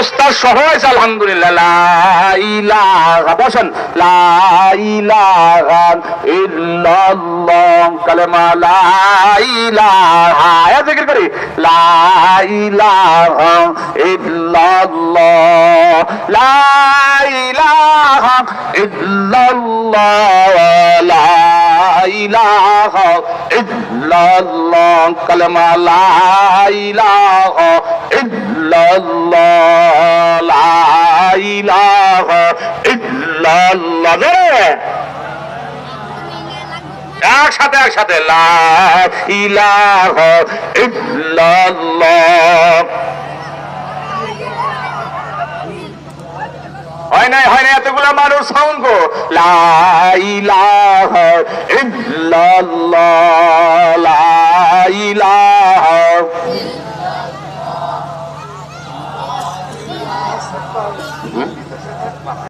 ওস্তাদ সহ হয়েছে আলহামদুলিল্লাহ বসেন। ইলাহা আয়া জিকির করি। লা ইলাহা ইল্লাল্লাহ, লা ইলাহা ইল্লাল্লাহ ইলাহা ইল্লাল্লাহ, কালেমা লা ইলাহা ইল্লাল্লাহ। ইলাহা ইল্লাল্লাহ। একসাথে একসাথে, লা ইলাহা ইল্লাল্লাহ। হয় নাই হয় নাই, এতগুলো মানুষ সাউন্ড গো। লা ইলাহা ইল্লাল্লাহ। ইলাহা